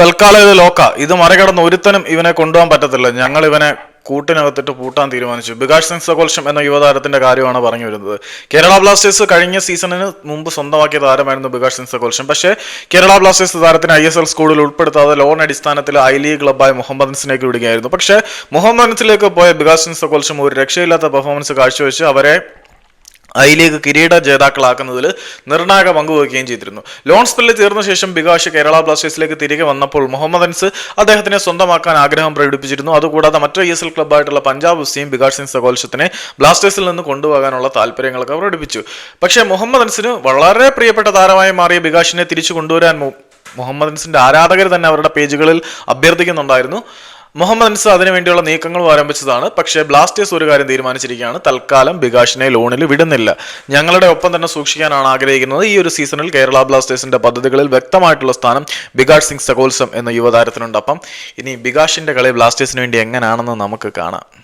തൽക്കാലം ഇത് ലോക്ക. ഇത് മറികടന്ന് ഒരുത്തനും ഇവനെ കൊണ്ടുപോകാൻ പറ്റത്തില്ല. ഞങ്ങൾ ഇവനെ കൂട്ടിനകത്തിട്ട് പൂട്ടാൻ തീരുമാനിച്ചു. ബികാഷ് സിംഗ് സകോൽഷം എന്ന യുവതാരത്തിന്റെ കാര്യമാണ് പറഞ്ഞു വരുന്നത്. കേരള ബ്ലാസ്റ്റേഴ്സ് കഴിഞ്ഞ സീസണിന് മുമ്പ് സ്വന്തമാക്കിയ താരമായിരുന്നു ബികാഷ് സിംഗ് സകോൽഷം പക്ഷേ കേരള ബ്ലാസ്റ്റേഴ്സ് താരത്തിന് ഐ എസ് എൽ സ്കൂളിൽ ഉൾപ്പെടുത്താതെ ലോൺ അടിസ്ഥാനത്തിൽ ഐ ലീഗ് ക്ലബ്ബായ മുഹമ്മദൻസിലേക്ക് വിടുകയായിരുന്നു. പക്ഷേ മുഹമ്മദൻസിലേക്ക് പോയ ബികാഷ് സിംഗ് സകോൽഷം ഒരു രക്ഷയില്ലാത്ത പെർഫോമൻസ് കാഴ്ചവെച്ച് അവരെ ഐ ലീഗ് കിരീട ജേതാക്കളാക്കുന്നതിൽ നിർണായക പങ്ക് വഹിക്കുകയും ചെയ്തിരുന്നു. ലോൺ സ്പെല്ല് തീർന്ന ശേഷം ബികാഷ് കേരള ബ്ലാസ്റ്റേഴ്സിലേക്ക് തിരികെ വന്നപ്പോൾ മുഹമ്മദ് അൻസ് അദ്ദേഹത്തിനെ സ്വന്തമാക്കാൻ ആഗ്രഹം പ്രകടിപ്പിച്ചിരുന്നു. അതുകൂടാതെ മറ്റു ഐ എസ് എൽ ക്ലബ്ബായിട്ടുള്ള പഞ്ചാബ് എഫ്സിയും ബികാഷ് സിംഗ് സകോൽഷത്തിനെ ബ്ലാസ്റ്റേഴ്സിൽ നിന്ന് കൊണ്ടുപോകാനുള്ള താല്പര്യങ്ങളൊക്കെ പ്രകടിപ്പിച്ചു പക്ഷേ മുഹമ്മദ് അൻസിന് വളരെ പ്രിയപ്പെട്ട താരമായി മാറിയ ബികാഷിനെ തിരിച്ചു കൊണ്ടുവരാൻ മുഹമ്മദ് അൻസിന്റെ ആരാധകർ തന്നെ അവരുടെ പേജുകളിൽ അഭ്യർത്ഥിക്കുന്നുണ്ടായിരുന്നു. മുഹമ്മദ് അൻസ് അതിനുവേണ്ടിയുള്ള നീക്കങ്ങളും ആരംഭിച്ചതാണ്. പക്ഷേ ബ്ലാസ്റ്റേഴ്സ് ഒരു കാര്യം തീരുമാനിച്ചിരിക്കുകയാണ്. തൽക്കാലം ബികാഷിനെ ലോണിൽ വിടുന്നില്ല. ഞങ്ങളുടെ ഒപ്പം തന്നെ സൂക്ഷിക്കാനാണ് ആഗ്രഹിക്കുന്നത്. ഈ ഒരു സീസണിൽ കേരള ബ്ലാസ്റ്റേഴ്സിന്റെ പദ്ധതികളിൽ വ്യക്തമായിട്ടുള്ള സ്ഥാനം ബികാഷ് സിംഗ് സകോത്സം എന്ന യുവതാരത്തിനുണ്ട്. അപ്പം ഇനി ബികാഷിന്റെ കളി ബ്ലാസ്റ്റേഴ്സിന് വേണ്ടി എങ്ങനെയാണെന്ന് നമുക്ക് കാണാം.